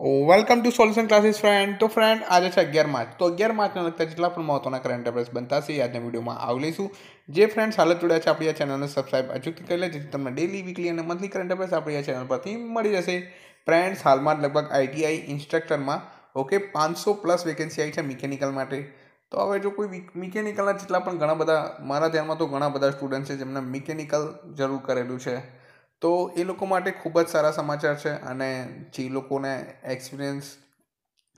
Welcome to solution classes friend તો friend આજે છે અગિયાર માર્ચ તો અગિયાર માર્ચને લગતા જેટલા પણ મહત્વના કરંટ અફેર્સ બનતા છે આજના વિડીયોમાં આવી લઈશું. જે ફ્રેન્ડ્સ હાલત જોડ્યા છે આપણી આ ચેનલને સબસ્ક્રાઇબ અચૂકથી કરી લે જેથી તમને ડેલી વીકલી અને મંથલી કરંટ અફેર્સ આપણી આ ચેનલ પરથી મળી જશે. ફ્રેન્ડ્સ હાલમાં લગભગ આઈટીઆઈ ઇન્સ્ટ્રક્ટરમાં ઓકે પાંચસો પ્લસ વેકેન્સી આવી છે મિકેનિકલ માટે. તો હવે જો કોઈ મિકેનિકલના જેટલા પણ ઘણા બધા, મારા ધ્યાનમાં તો ઘણા બધા સ્ટુડન્ટ છે જેમને મિકેનિકલ જરૂર કરેલું છે. તો એ લોકો માટે ખૂબ જ સારા સમાચાર છે અને જે લોકોને એક્સપિરિયન્સ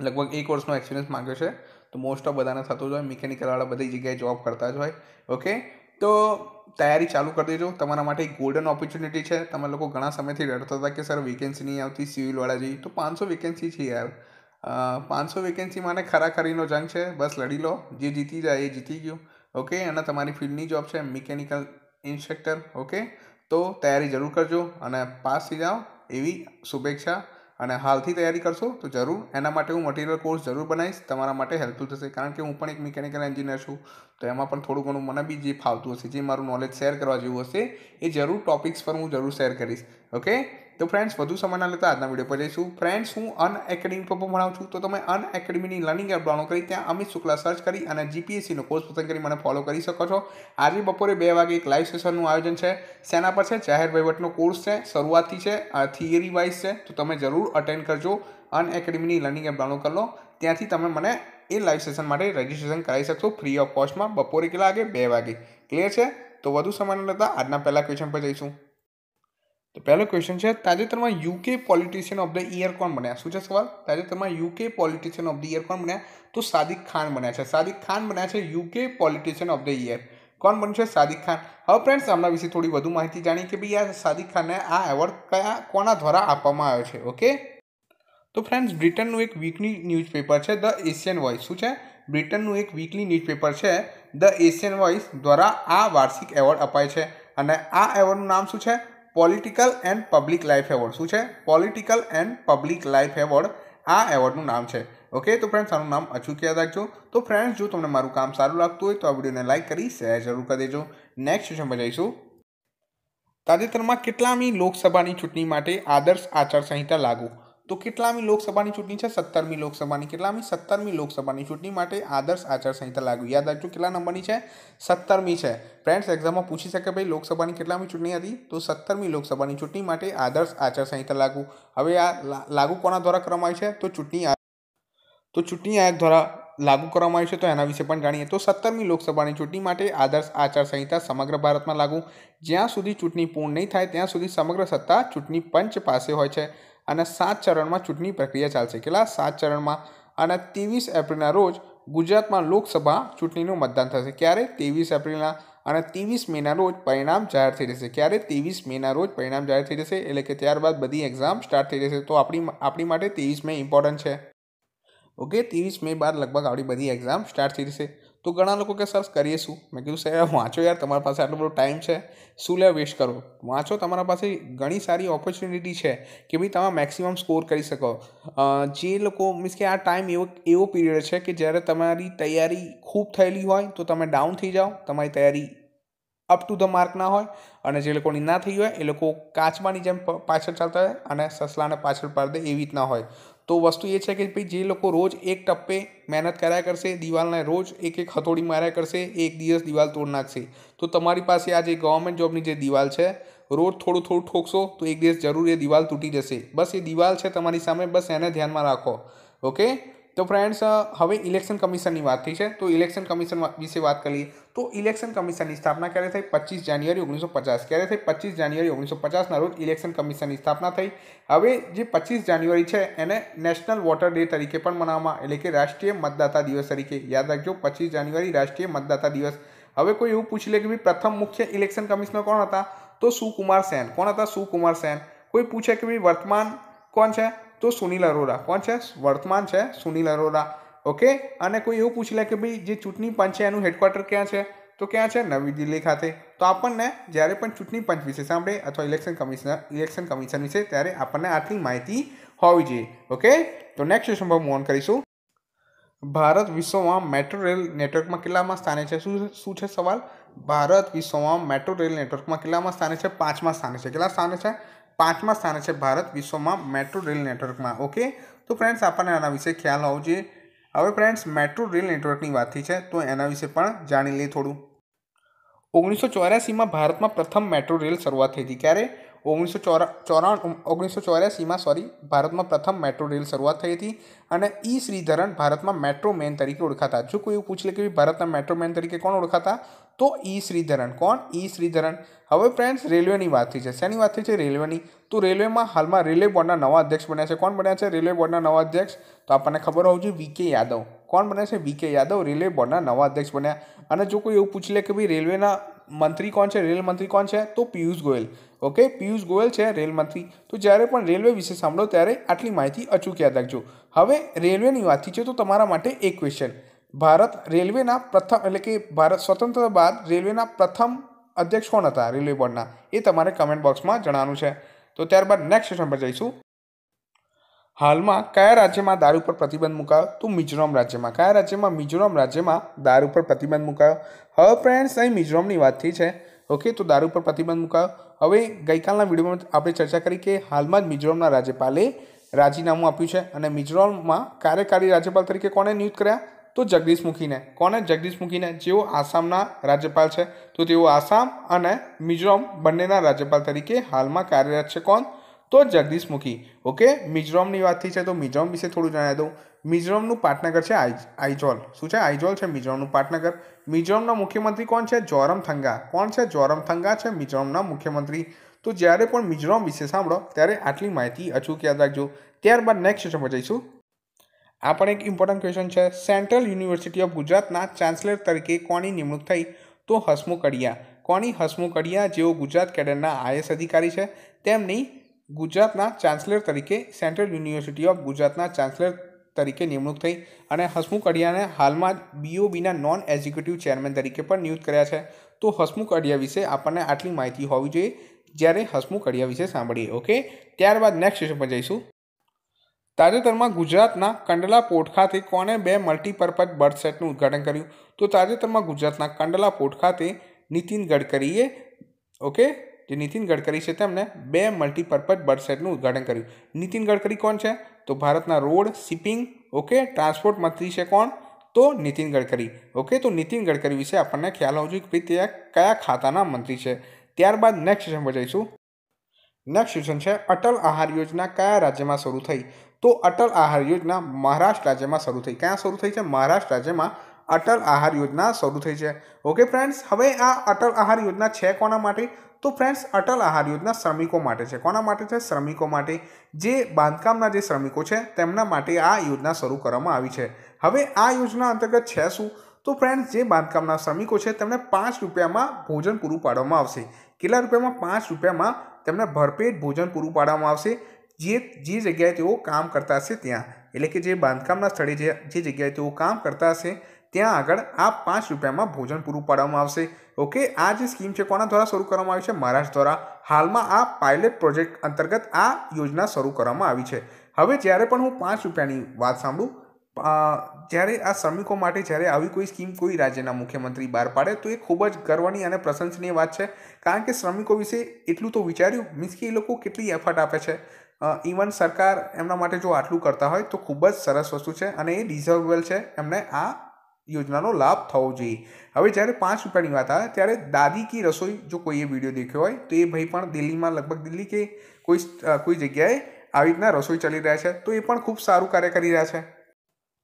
લગભગ એક વર્ષનો એક્સપિરિયન્સ માંગ્યો છે, તો મોસ્ટ ઓફ બધાને થતું જ હોય. મિકેનિકલવાળા બધી જગ્યાએ જોબ કરતા જ હોય. ઓકે તો તૈયારી ચાલુ કરી દેજો. તમારા માટે એક ગોલ્ડન ઓપોર્ચ્યુનિટી છે. તમે લોકો ઘણા સમયથી રડતા હતા કે, સર વેકેન્સી નહીં આવતી સિવિલવાળા જેવી. તો પાંચસો વેકેન્સી છે યાર. પાંચસો વેકેન્સી માટે ખરાખરીનો જંગ છે. બસ લડી લો. જે જીતી જાય એ જીતી ગયું. ઓકે અને તમારી ફિલ્ડની જોબ છે. મિકેનિકલ ઇન્સ્ટ્રક્ટર ઓકે તો તૈયારી જરૂર કરજો અને પાસ થઈ જાઓ એવી શુભેચ્છા અને હાલથી તૈયારી કરશો તો જરૂર એના માટે હું મટીરિયલ કોર્સ જરૂર બનાવીશ. તમારા માટે હેલ્પફુલ થશે. કારણ કે હું પણ એક મિકેનિકલ એન્જિનિયર છું. તો એમાં પણ થોડું ઘણું મને બી જે ફાવતું હશે, જે મારું નોલેજ શેર કરવા જેવું હશે, એ જરૂર ટોપિક્સ પર હું જરૂર શેર કરીશ. ઓકે તો ફ્રેન્ડ્સ વધુ સમય લેતા આજના વીડિયો પર જઈશું. ફ્રેન્ડ્સ હું અન એકેડમી પર ભણાવું છું. તો તમે અન એકેડમીની લર્નિંગ એપ ડાઉનલોડ કરી ત્યાં અમિત શુક્લા સર્ચ કરી અને જીપીએસસીનો કોર્સ પસંદ કરી મને ફોલો કરી શકો છો. આજે બપોરે બે વાગે એક લાઈવ સેશનનું આયોજન છે. શેના પર છે? જાહેર વહીવટનો કોર્સ છે. શરૂઆતથી છે. થિયરી વાઇઝ છે. તો તમે જરૂર અટેન્ડ કરજો. અન એકેડમીની લર્નિંગ એપ ડાઉનલોડ કરી લો. ત્યાંથી તમે મને એ લાઈવ સેશન માટે રજિસ્ટ્રેશન કરાવી શકશો ફ્રી ઓફ કોસ્ટમાં બપોરે કેટલા વાગે? બે વાગે. ક્લિયર છે? તો વધુ સમય લેતા આજના પહેલા ક્વેશ્ચન પર જઈશું. તો પહેલો ક્વેશ્ચન છે, તાજેતરમાં UK politician of the year કોણ બન્યા? શું છે સવાલ? તાજેતરમાં UK politician of the year કોણ બન્યા? તો સાદિક ખાન બન્યા છે. સાદિક ખાન બન્યા છે UK politician of the year કોણ બન્યું છે સાદિક ખાન. હવે ફ્રેન્ડ્સ આમના વિશે થોડી વધુ માહિતી જાણીએ કે ભાઈ આ સાદિક ખાનને આ એવોર્ડ કયા, કોના દ્વારા આપવામાં આવ્યો છે ઓકે તો ફ્રેન્ડ્સ બ્રિટનનું એક વીકલી ન્યૂઝપેપર છે ધ એશિયન વોઇસ શું છે? બ્રિટનનું એક વીકલી ન્યૂઝપેપર છે ધ એશિયન વોઇસ દ્વારા આ વાર્ષિક એવોર્ડ અપાય છે. અને આ એવોર્ડનું નામ શું છે? Political and public life award શું છે? Political and public life award આ એવોર્ડનું નામ છે. ઓકે તો ફ્રેન્ડ્સ આનું નામ અચૂક યાદ રાખજો. તો ફ્રેન્ડ્સ જો તમને મારું કામ સારું લાગતું હોય તો આ વિડીયોને લાઇક કરી શેર જરૂર કરી દેજો. નેક્સ્ટ ક્વેશ્ચનમાં જઈશું. તાજેતરમાં કેટલામી લોકસભાની ચૂંટણી માટે આદર્શ આચારસંહિતા લાગુ? તો કેટલામી લોકસભાની ચૂંટણી છે? સત્તરમી લોકસભાની. કેટલામી? સત્તરમી લોકસભાની ચૂંટણી માટે આદર્શ આચારસંહિતા લાગુ. યાદ રાખજો કેટલા નંબરની છે? સત્તરમી છે. ફ્રેન્ડ્સ એક્ઝામમાં પૂછી શકે ભાઈ લોકસભાની કેટલામી ચૂંટણી હતી? તો સત્તરમી લોકસભાની ચૂંટણી માટે આદર્શ આચારસંહિતા લાગુ. હવે આ લાગુ કોના દ્વારા કરવામાં આવી છે? તો ચૂંટણી તો ચૂંટણી આયોગ દ્વારા લાગુ કરવામાં આવ્યું છે. તો એના વિશે પણ જાણીએ. તો સત્તરમી લોકસભાની ચૂંટણી માટે આદર્શ આચારસંહિતા સમગ્ર ભારતમાં લાગુ. જ્યાં સુધી ચૂંટણી પૂર્ણ નહીં થાય, ત્યાં સુધી સમગ્ર સત્તા ચૂંટણી પંચ પાસે હોય છે. અને સાત ચરણમાં ચૂંટણી પ્રક્રિયા ચાલશે. કેટલા? સાત ચરણમાં. અને ત્રેવીસ એપ્રિલના રોજ ગુજરાતમાં લોકસભા ચૂંટણીનું મતદાન થશે. ક્યારે? ત્રેવીસ એપ્રિલના અને ત્રેવીસ મેના રોજ પરિણામ જાહેર થઈ જશે. ક્યારે? ત્રેવીસ મેના રોજ પરિણામ જાહેર થઈ જશે. એટલે કે ત્યારબાદ બધી એક્ઝામ સ્ટાર્ટ થઈ જશે. તો આપણી આપણી માટે ત્રેવીસ મે ઇમ્પોર્ટન્ટ છે. ઓકે? ત્રેવીસ મે બાદ લગભગ આપણી બધી એક્ઝામ સ્ટાર્ટ થઈ જશે. તો ઘણા લોકો કે, સર, કરીએ શું? મેં કીધું સાહેબ વાંચો યાર, તમારા પાસે આટલો બધો ટાઈમ છે. શું લે વેસ્ટ કરો? વાંચો, તમારા પાસે ઘણી સારી ઓપોર્ચ્યુનિટી છે કે ભાઈ તમે મેક્સિમમ સ્કોર કરી શકો. જે લોકો મીન્સ કે આ ટાઈમ એવો એવો પીરિયડ છે કે જ્યારે તમારી તૈયારી ખૂબ થયેલી હોય, તો તમે ડાઉન થઈ જાઓ, તમારી તૈયારી અપ ટુ ધ માર્ક ના હોય અને જે લોકોની ના થઈ હોય, એ લોકો કાચમાંની જેમ પાછળ ચાલતા હોય અને સસલાને પાછળ પાડી દે એવી રીતના હોય. તો વસ્તુ એ છે કે ભાઈ જે લોકો રોજ એક ટપ્પે મહેનત કર્યા કરશે, દિવાલને રોજ એક એક હથોડી માર્યા કરશે, એક દિવસ દિવાલ તોડ નાખશે. તો તમારી પાસે આ જે ગવર્મેન્ટ જોબની જે દિવાલ છે, રોજ થોડું થોડું ઠોકશો તો એક દિવસ જરૂર એ દિવાલ તૂટી જશે. બસ એ દિવાલ છે તમારી સામે, બસ એને ધ્યાનમાં રાખો. ઓકે તો ફ્રેન્ડ્સ હવે ઇલેક્શન કમિશનની વાત થઈ છે. તો ઇલેક્શન કમિશન વિશે વાત કરીએ. તો ઇલેક્શન કમિશનની સ્થાપના ક્યારે થઈ? પચીસ જાન્યુઆરી ઓગણીસો પચાસ ક્યારે થઈ? પચીસ જાન્યુઆરી ઓગણીસો પચાસના રોજ ઇલેક્શન કમિશનની સ્થાપના થઈ. હવે જે પચીસ જાન્યુઆરી છે, એને નેશનલ વોટર ડે તરીકે પણ મનાવવામાં એટલે કે રાષ્ટ્રીય મતદાતા દિવસ તરીકે. યાદ રાખજો પચીસ જાન્યુઆરી રાષ્ટ્રીય મતદાતા દિવસ. હવે કોઈ એવું પૂછી લે કે ભાઈ, પ્રથમ મુખ્ય ઇલેક્શન કમિશનર કોણ હતા? તો સુકુમાર સેન. કોણ હતા? સુકુમાર સેન. કોઈ પૂછે કે ભાઈ, વર્તમાન કોણ છે? તો સુનિલ અરોરા. કોણ છે? વર્તમાન છે સુનિલ અરોરા. ઓકે અને કોઈ એવું પૂછી લે કે ભાઈ, જે ચૂંટણી પંચ છે એનું હેડક્વાર્ટર ક્યાં છે? તો ક્યાં છે? નવી દિલ્હી ખાતે. તો આપણને જ્યારે પણ ચૂંટણી પંચ વિશે સાંભળે અથવા ઇલેક્શન કમિશનર ઇલેક્શન કમિશન વિશે, ત્યારે આપણને આટલી માહિતી હોવી જોઈએ. ઓકે તો નેક્સ્ટ ક્વેશ્ચન પર મૂવ કરીશું. ભારત વિશ્વમાં મેટ્રો રેલ નેટવર્કમાં કેટલામાં સ્થાને છે? શું શું છે સવાલ? ભારત વિશ્વમાં મેટ્રો રેલ નેટવર્કમાં કેટલામાં સ્થાને છે? પાંચમા સ્થાને છે. કેટલા સ્થાને છે? પાંચમા સ્થાને છે ભારત, વિશ્વમાં મેટ્રો રેલ નેટવર્કમાં. ઓકે? તો ફ્રેન્ડ્સ આપણને આના વિશે ખ્યાલ હોવો જોઈએ. હવે ફ્રેન્ડ્સ મેટ્રો રેલ નેટવર્કની વાતથી છે, તો એના વિશે પણ જાણી લઈએ થોડું. ઓગણીસો ચોર્યાસીમાં ભારતમાં પ્રથમ મેટ્રો રેલ શરૂઆત થઈ હતી. ક્યારે? ઓગણીસો ચોરા ચોરાણ ઓગણીસો ચોર્યાસીમાં સોરી ભારતમાં પ્રથમ મેટ્રો રેલ શરૂઆત થઈ હતી અને ઈ શ્રીધરન ભારતમાં મેટ્રો મેન તરીકે ઓળખાતા. જો કોઈ એવું પૂછી કે ભારતના મેટ્રો મેન તરીકે કોણ ઓળખાતા? તો ઈ શ્રીધરન. કોણ? ઈ શ્રીધરન. હવે ફ્રેન્ડ્સ રેલવેની વાત થઈ છે. શેની વાત થઈ છે? રેલવેની. તો રેલવેમાં હાલમાં રેલવે બોર્ડના નવા અધ્યક્ષ બન્યા છે. કોણ બન્યા છે? રેલવે બોર્ડના નવા અધ્યક્ષ? તો આપણને ખબર હોવી જોઈએ વીકે યાદવ. કોણ બન્યા છે? વીકે યાદવ, રેલવે બોર્ડના નવા અધ્યક્ષ બન્યા. અને જો કોઈ એવું પૂછી લે કે ભાઈ, રેલવેના મંત્રી કોણ છે? રેલ મંત્રી કોણ છે? તો પિયુષ ગોયલ. ઓકે? પિયુષ ગોયલ છે રેલમાંથી. તો જ્યારે પણ રેલવે વિશે સાંભળો ત્યારે આટલી માહિતી અચૂક યાદ રાખજો. હવે રેલવેની વાતથી છે તો તમારા માટે એક ક્વેશ્ચન ભારત રેલવેના પ્રથમ એટલે કે ભારત સ્વતંત્ર બાદ રેલવેના પ્રથમ અધ્યક્ષ કોણ હતા રેલવે બોર્ડના? એ તમારે કમેન્ટ બોક્સમાં જણાવવાનું છે. તો ત્યારબાદ નેક્સ્ટ ક્વેશ્ચન પર જઈશું. હાલમાં કયા રાજ્યમાં દારૂ પર પ્રતિબંધ મુકાયો? તો મિઝોરમ રાજ્યમાં. કયા રાજ્યમાં? મિઝોરમ રાજ્યમાં દારૂ પર પ્રતિબંધ મુકાયો? હવે ફ્રેન્ડ્સ અહીં મિઝોરમની વાત થઈ છે. ઓકે તો દારૂ પર પ્રતિબંધ મુકાયો. હવે ગઈકાલના વિડીયોમાં આપણે ચર્ચા કરી કે હાલમાં જ મિઝોરમના રાજ્યપાલે રાજીનામું આપ્યું છે અને મિઝોરમમાં કાર્યકારી રાજ્યપાલ તરીકે કોને નિયુક્ત કર્યા? તો જગદીશ મુખીને. કોને જગદીશ મુખીને. જેઓ આસામના રાજ્યપાલ છે. તો તેઓ આસામ અને મિઝોરમ બંનેના રાજ્યપાલ તરીકે હાલમાં કાર્યરત છે કોણ? તો જગદીશ મુખી. ઓકે? મિઝોરમની વાત થઈ છે તો મિઝોરમ વિશે થોડું જણાવી દઉં. મિઝોરમનું પાટનગર છે આઈજોલ શું છે આઇઝોલ છે મિઝોરમનું પાટનગર? મિઝોરમના મુખ્યમંત્રી કોણ છે? જોરમ થંગા. કોણ છે? જોરમ થંગા છે મિઝોરમના મુખ્યમંત્રી. તો જ્યારે પણ મિઝોરમ વિશે સાંભળો, ત્યારે આટલી માહિતી અચૂક યાદ રાખજો. ત્યારબાદ નેક્સ્ટ ક્વેશ્ચન જઈશું. આ પણ એક ઇમ્પોર્ટન્ટ ક્વેશ્ચન છે. સેન્ટ્રલ યુનિવર્સિટી ઓફ ગુજરાતના ચાન્સલર તરીકે કોની નિમણૂક થઈ? તો હસમુખ અડિયા કોની હસમુખ અડિયા જેઓ ગુજરાત કેડરના આઈએસ અધિકારી છે. તેમની ગુજરાતના ચાન્સલર તરીકે સેન્ટ્રલ યુનિવર્સિટી ઓફ ગુજરાતના ચાન્સલર તરીકે નિમણૂક થઈ અને હસમુખ અડિયાને હાલમાં જ બીઓબીના નોન એક્ઝિક્યુટિવ ચેરમેન તરીકે પણ નિયુક્ત કર્યા છે. તો હસમુખ અડિયા વિશે આપણને આટલી માહિતી હોવી જોઈએ જ્યારે હસમુખ અડિયા વિશે સાંભળીએ, ઓકે? ત્યારબાદ નેક્સ્ટ ક્વેશ્ચન પર જઈશું. તાજેતરમાં ગુજરાતના કંડલા પોર્ટ ખાતે કોને બે મલ્ટીપર્પઝ બર્થ સેટનું ઉદ્ઘાટન કર્યું? તો તાજેતરમાં ગુજરાતના કંડલા પોર્ટ ખાતે નીતિન ગડકરીએ, ઓકે? જે નીતિન ગડકરી છે તેમણે બે મલ્ટીપર્પઝ બર્ડસેટનું ઉદ્ઘાટન કર્યું. નીતિન ગડકરી કોણ છે? તો ભારતના રોડ, શિપિંગ, ઓકે, ટ્રાન્સપોર્ટ મંત્રી છે કોણ? તો નીતિન ગડકરી. ઓકે, તો નીતિન ગડકરી વિશે આપણને ખ્યાલ હોવો જોઈએ કે તે કયા ખાતાના મંત્રી છે. ત્યારબાદ નેક્સ્ટ સેશન પર જઈશું. નેક્સ્ટ ક્વેશ્ચન છે અટલ આહાર યોજના કયા રાજ્યમાં શરૂ થઈ? તો અટલ આહાર યોજના મહારાષ્ટ્ર રાજ્યમાં શરૂ થઈ. ક્યાં શરૂ થઈ છે? મહારાષ્ટ્ર રાજ્યમાં અટલ આહાર યોજના શરૂ થઈ છે. ઓકે ફ્રેન્ડ્સ હવે આ અટલ આહાર યોજના છે કોના માટે? તો ફ્રેન્ડ્સ અટલ આહાર યોજના શ્રમિકો માટે છે. કોના માટે છે? શ્રમિકો માટે. જે બાંધકામના જે શ્રમિકો છે, તેમના માટે આ યોજના શરૂ કરવામાં આવી છે. હવે આ યોજના અંતર્ગત છે શું? તો ફ્રેન્ડ્સ જે બાંધકામના શ્રમિકો છે, તેમને પાંચ રૂપિયામાં ભોજન પૂરું પાડવામાં આવશે. કેટલા રૂપિયામાં? પાંચ રૂપિયામાં તેમને ભરપેટ ભોજન પૂરું પાડવામાં આવશે. જે જે જગ્યાએ તેઓ કામ કરતા હશે ત્યાં. એટલે કે જે બાંધકામના સ્થળે જે જે જગ્યાએ તેઓ કામ કરતા હશે ત્યાં આગળ આ પાંચ રૂપિયામાં ભોજન પૂરું પાડવામાં આવશે. ઓકે, આ જે સ્કીમ છે, કોના દ્વારા શરૂ કરવામાં આવી છે? મહારાષ્ટ્ર દ્વારા. હાલમાં આ પાયલેટ પ્રોજેક્ટ અંતર્ગત આ યોજના શરૂ કરવામાં આવી છે. હવે જ્યારે પણ હું પાંચ રૂપિયાની વાત સાંભળું જ્યારે આ શ્રમિકો માટે જ્યારે આવી કોઈ સ્કીમ કોઈ રાજ્યના મુખ્યમંત્રી બહાર પાડે, તો એ ખૂબ જ ગર્વની અને પ્રશંસનીય વાત છે. કારણ કે શ્રમિકો વિશે એટલું તો વિચાર્યું, મીન્સ કે એ લોકો કેટલી એફર્ટ આપે છે. ઇવન સરકાર એમના માટે જો આટલું કરતા હોય, તો ખૂબ જ સરસ વસ્તુ છે અને એ ડિઝર્વેબલ છે. એમને આ યોજનાનો લાભ થવો જોઈએ. હવે જ્યારે પાંચ રૂપિયાની વાત આવે, ત્યારે દાદી કી રસોઈ જો કોઈએ વીડિયો દેખ્યો હોય, તો એ ભાઈ પણ દિલ્હીમાં લગભગ દિલ્હી કે કોઈ કોઈ જગ્યાએ આવી રીતના રસોઈ ચાલી રહ્યા છે, તો એ પણ ખૂબ સારું કાર્ય કરી રહ્યા છે.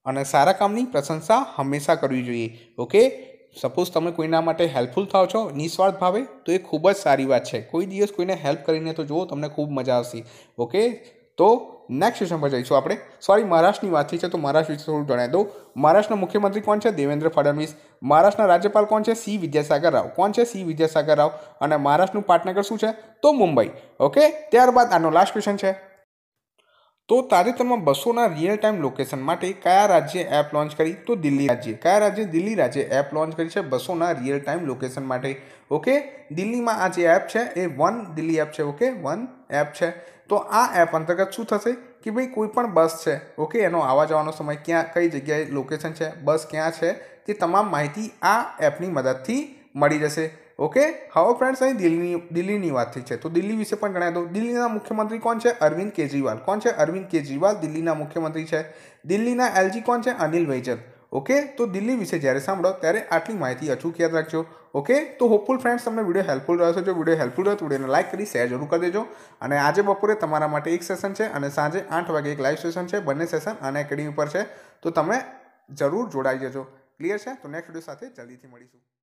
અને સારા કામની પ્રશંસા હંમેશા કરવી જોઈએ. ઓકે? સપોઝ તમે કોઈના માટે હેલ્પફુલ થાવ છો, નિસ્વાર્થ ભાવે, તો એ ખૂબ જ સારી વાત છે. કોઈ દિવસ કોઈને હેલ્પ કરીને તો જુઓ, તમને ખૂબ મજા આવશે. ઓકે? તો નેક્સ્ટ ક્વેશ્ચન પર જઈશું આપણે. સોરી મહારાષ્ટ્રની વાત થઈ છે, તો મહારાષ્ટ્ર વિશે થોડું જણાવી દઉં. મહારાષ્ટ્રના મુખ્યમંત્રી કોણ છે? દેવેન્દ્ર ફડણવીસ. મહારાષ્ટ્રના રાજ્યપાલ કોણ છે? સી. વિદ્યાસાગર રાવ. કોણ છે? સી. વિદ્યાસાગર રાવ. અને મહારાષ્ટ્રનું પાટનગર શું છે? તો મુંબઈ. ઓકે? ત્યારબાદ આનો લાસ્ટ ક્વેશ્ચન છે. તો તાજેતરમાં બસોના રિયલ ટાઈમ લોકેશન માટે કયા રાજ્યે એપ લોન્ચ કરી? તો દિલ્હી રાજ્ય. કયા રાજ્ય? દિલ્હી રાજ્યે એપ લોન્ચ કરી છે બસોના રિયલ ટાઈમ લોકેશન માટે. ઓકે? દિલ્હીમાં આ જે એપ છે, એ વન દિલ્હી એપ છે. ઓકે? વન એપ છે. તો આ એપ અંતર્ગત શું થશે? કે ભાઈ કોઈ પણ બસ છે ઓકે એનો આવવા જવાનો સમય ક્યાં, કઈ જગ્યાએ લોકેશન છે બસ ક્યાં છે, તે તમામ માહિતી આ એપની મદદથી મળી જશે ઓકે હવે ફ્રેન્ડ્સ અહીં દિલ્હીની દિલ્હીની વાત થઈ છે. તો દિલ્હી વિશે પણ જણાવી દઉં. દિલ્હીના મુખ્યમંત્રી કોણ છે? અરવિંદ કેજરીવાલ. કોણ છે? અરવિંદ કેજરીવાલ દિલ્હીના મુખ્યમંત્રી છે. દિલ્હીના એલજી કોણ છે? અનિલ વૈજલ. ઓકે? તો દિલ્હી વિશે જ્યારે સાંભળો, ત્યારે આટલી માહિતી અચૂક યાદ રાખજો, ઓકે? તો હોપફુલ ફ્રેન્ડ્સ તમને વીડિયો હેલ્પફુલ રહેશે. જો વીડિયો હેલ્પફુલ રહે તો વિડીયોને લાઇક કરી શેર જરૂર કરી દેજો. અને આજે બપોરે તમારા માટે એક સેશન છે અને સાંજે આઠ વાગે એક લાઈવ સેશન છે. બંને સેશન અને એકેડમી પર છે. તો તમે જરૂર જોડાઈ જજો. ક્લિયર છે? તો નેક્સ્ટ વીડિયો સાથે જલ્દીથી મળીશું.